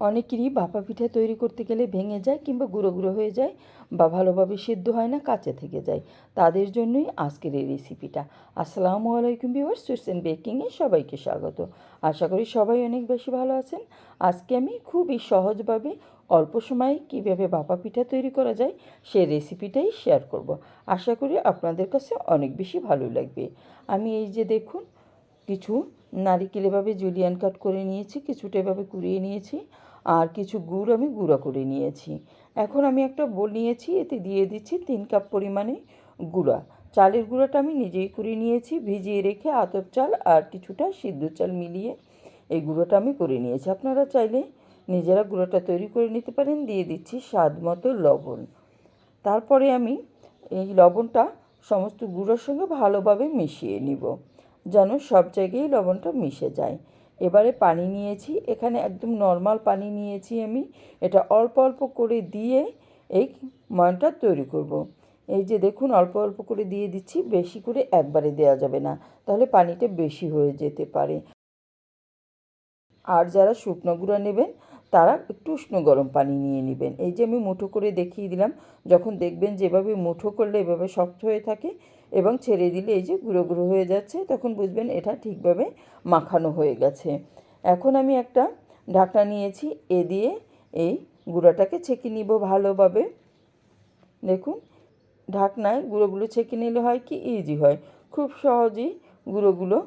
অনেকেরই ভাপা পিঠা তৈরি করতে গেলে ভেঙে যায় কিংবা গুঁড়ো গুঁড়ো হয়ে যায় বা ভালোভাবে সিদ্ধ হয় না, কাঁচা থেকে যায়। তাদের জন্যই আজকের এই রেসিপিটা আসসালামু আলাইকুম ভিউয়ার্স সুইটস অ্যান্ড বেকিংয়ে সবাইকে স্বাগত। আশা করি সবাই অনেক বেশি ভালো আছেন। আজকে আমি খুবই সহজভাবে অল্প সময়ে কীভাবে ভাপা পিঠা তৈরি করা যায় সেই রেসিপিটাই শেয়ার করব। আশা করি আপনাদের কাছে অনেক বেশি ভালো লাগবে। আমি এই যে দেখুন, কিছু নারিকেল এভাবে জুলিয়ান কাট করে নিয়েছি, কিছুটা এভাবে কুড়িয়ে নিয়েছি আর কিছু গুড় আমি গুঁড়া করে নিয়েছি। এখন আমি একটা বোল নিয়েছি, এতে দিয়ে দিচ্ছি তিন কাপ পরিমাণে গুঁড়া। চালের গুঁড়াটা আমি নিজেই করে নিয়েছি, ভিজিয়ে রেখে আতপ চাল আর কিছুটা সিদ্ধ চাল মিলিয়ে এই গুঁড়োটা আমি করে নিয়েছি। আপনারা চাইলে নিজেরা গুঁড়োটা তৈরি করে নিতে পারেন, দিয়ে দিচ্ছি স্বাদ মতো লবণ। তারপরে আমি এই লবণটা সমস্ত গুঁড়োর সঙ্গে ভালোভাবে মিশিয়ে নিব। যেন সব জায়গায় লবণটা মিশে যায়। এবারে পানি নিয়েছি, এখানে একদম নর্মাল পানি নিয়েছি আমি। এটা অল্প অল্প করে দিয়ে এই ময়নটা তৈরি করব। এই যে দেখুন, অল্প অল্প করে দিয়ে দিচ্ছি, বেশি করে একবারে দেওয়া যাবে না। তাহলে পানিটা বেশি হয়ে যেতে পারে। আর যারা শুকনো গুঁড়া নেবেন তারা একটু উষ্ণ গরম পানি নিয়ে নেবেন। এই যে আমি মুঠো করে দেখিয়ে দিলাম, যখন দেখবেন যেভাবে মুঠো করলে এভাবে শক্ত হয়ে থাকে এবং ছেড়ে দিলে এই যে গুঁড়ো গুঁড়ো হয়ে যাচ্ছে, তখন বুঝবেন এটা ঠিকভাবে মাখানো হয়ে গেছে। এখন আমি একটা ঢাকনা নিয়েছি, এ দিয়ে এই গুঁড়োটাকে ছেঁকে নিব ভালোভাবে। দেখুন, ঢাকনায় গুঁড়োগুলো ছেঁকে নিলে হয় কি ইজি হয়। খুব সহজেই গুঁড়োগুলো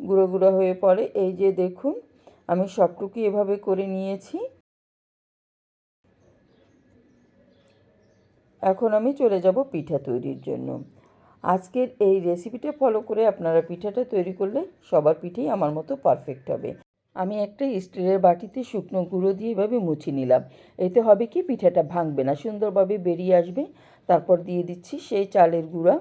গুঁড়ো গুঁড়ো হয়ে পড়ে। এই যে দেখুন আমি সবটুকু এভাবে করে নিয়েছি। এখন আমি চলে যাব পিঠা তৈরির জন্য। আজকের এই রেসিপিটা ফলো করে আপনারা পিঠাটা তৈরি করলে সবার পিঠেই আমার মতো পারফেক্ট হবে। আমি একটা স্টিলের বাটিতে শুকনো গুঁড়ো দিয়ে এভাবে মুছে নিলাম। এতে হবে কি, পিঠাটা ভাঙবে না, সুন্দরভাবে বেরিয়ে আসবে। তারপর দিয়ে দিচ্ছি সেই চালের গুঁড়া।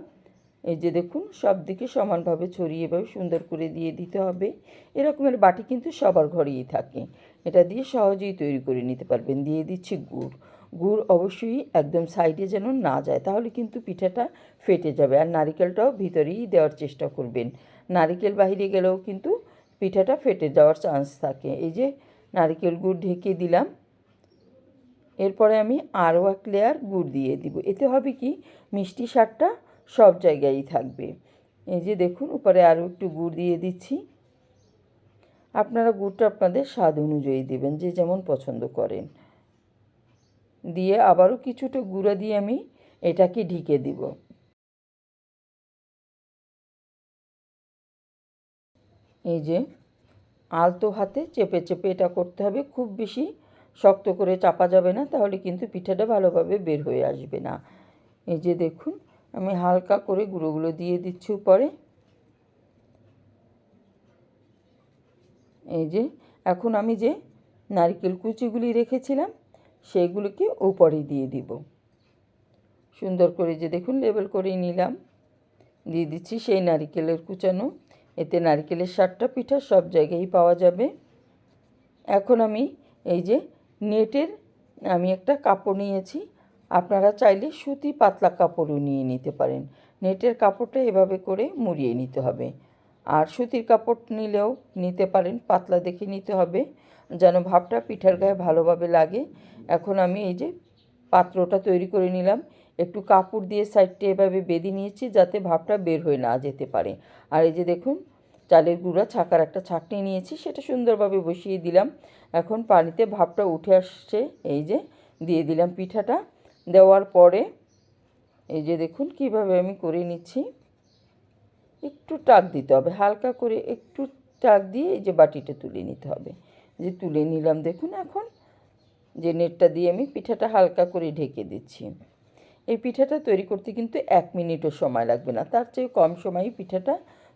এই যে দেখুন, সব দিকে সমানভাবে ছড়িয়ে এভাবে সুন্দর করে দিয়ে দিতে হবে। এরকমের বাটি কিন্তু সবার ঘরেই থাকে। এটা দিয়ে সহজেই তৈরি করে নিতে পারবেন। দিয়ে দিচ্ছি গুড়। গুড় অবশ্যই একদম সাইডে যেন না যায়, তাহলে কিন্তু পিঠাটা ফেটে যাবে। আর নারিকেলটাও ভিতরেই দেওয়ার চেষ্টা করবেন। নারিকেল বাহিরে গেলেও কিন্তু পিঠাটা ফেটে যাওয়ার চান্স থাকে। এই যে নারিকেল গুড় ঢেকে দিলাম। এরপরে আমি আরও এক লেয়ার গুড় দিয়ে দিব। এতে হবে কি? মিষ্টি স্বাদটা সব জায়গায়ই থাকবে। এই যে দেখুন, উপরে আরও একটু গুড় দিয়ে দিচ্ছি। আপনারা গুড়টা আপনাদের স্বাদ অনুযায়ী দেবেন, যে যেমন পছন্দ করেন। দিয়ে আবারও কিছুটা গুঁড়া দিয়ে আমি এটাকে ঢেকে দিব। এই যে আলতো হাতে চেপে চেপে এটা করতে হবে, খুব বেশি শক্ত করে চাপা যাবে না, তাহলে কিন্তু পিঠাটা ভালোভাবে বের হয়ে আসবে না। এই যে দেখুন আমি হালকা করে গুঁড়োগুলো দিয়ে দিচ্ছি উপরে। এই যে, এখন আমি যে নারকেল কুচিগুলি রেখেছিলাম সেইগুলোকে উপরে দিয়ে দিব। সুন্দর করে যে দেখুন, লেবেল করেই নিলাম। দিয়ে দিচ্ছি সেই নারিকেলের কুচানো। এতে নারকেলের সাতটা পিঠা সব জায়গায় পাওয়া যাবে। এখন আমি এই যে নেটের, আমি একটা কাপড় নিয়েছি। আপনারা চাইলে সুতি পাতলা কাপড়ও নিয়ে নিতে পারেন। নেটের কাপড়টা এভাবে করে মুড়িয়ে নিতে হবে। আর সুতির কাপড় নিলেও নিতে পারেন, পাতলা দেখে নিতে হবে, যেন ভাবটা পিঠার গায়ে ভালোভাবে লাগে। এখন আমি এই যে পাত্রটা তৈরি করে নিলাম। একটু কাপড় দিয়ে সাইডটা এভাবে বেঁধে নিয়েছি যাতে ভাবটা বের হয়ে না যেতে পারে। আর এই যে দেখুন, চালের গুঁড়া ছাকার একটা ছাকনি নিয়েছি, সেটা সুন্দরভাবে বসিয়ে দিলাম। এখন পানিতে ভাবটা উঠে আসছে, এই যে দিয়ে দিলাম পিঠাটা। দেওয়ার পরে, এই যে দেখুন কীভাবে আমি করে নিচ্ছি। একটু টাক দিতে হবে, হালকা করে একটু টাক দিয়ে এই যে বাটিটা তুলে নিতে হবে। যে তুলে নিলাম, দেখুন এখন যে নেটটা দিয়ে আমি পিঠাটা হালকা করে ঢেকে দিচ্ছি। এই পিঠাটা তৈরি করতে কিন্তু এক মিনিটও সময় লাগবে না, তার চেয়ে কম সময়ই পিঠাটা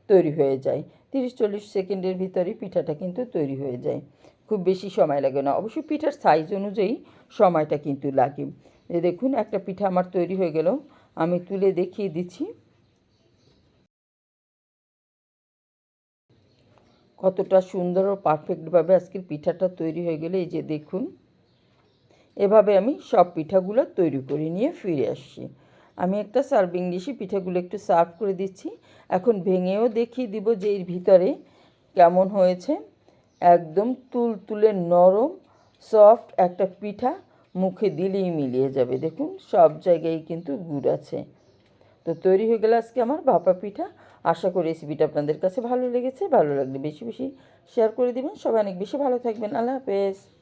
তৈরি হয়ে যায়। তিরিশ চল্লিশ সেকেন্ডের ভিতরেই পিঠাটা কিন্তু তৈরি হয়ে যায়। খুব বেশি সময় লাগে না অবশ্যই পিঠার সাইজ অনুযায়ী সময়টা কিন্তু লাগে। যে দেখুন, একটা পিঠা আমার তৈরি হয়ে গেল। আমি তুলে দেখিয়ে দিচ্ছি। কতটা সুন্দর ও পারফেক্টভাবে আজকের পিঠাটা তৈরি হয়ে গেলে। এই যে দেখুন, এভাবে আমি সব পিঠাগুলো তৈরি করে নিয়ে ফিরে আসছি। আমি একটা সার্ভিং ডিশে পিঠাগুলো একটু সার্ভ করে দিচ্ছি। এখন ভেঙেও দেখিয়ে দিব যে এর ভিতরে কেমন হয়েছে। একদম তুল তুলে নরম, সফট একটা পিঠা। মুখে দিলেই মিলিয়ে যাবে। দেখুন, সব জায়গায় কিন্তু গুড় আছে। তো তৈরি হয়ে গেল আজকে আমার ভাপা পিঠা। আশা করি রেসিপিটা আপনাদের কাছে ভালো লেগেছে। ভালো লাগলে বেশি বেশি শেয়ার করে দেবেন। সবাই অনেক বেশি ভালো থাকবেন। আল্লাহ হাফেজ।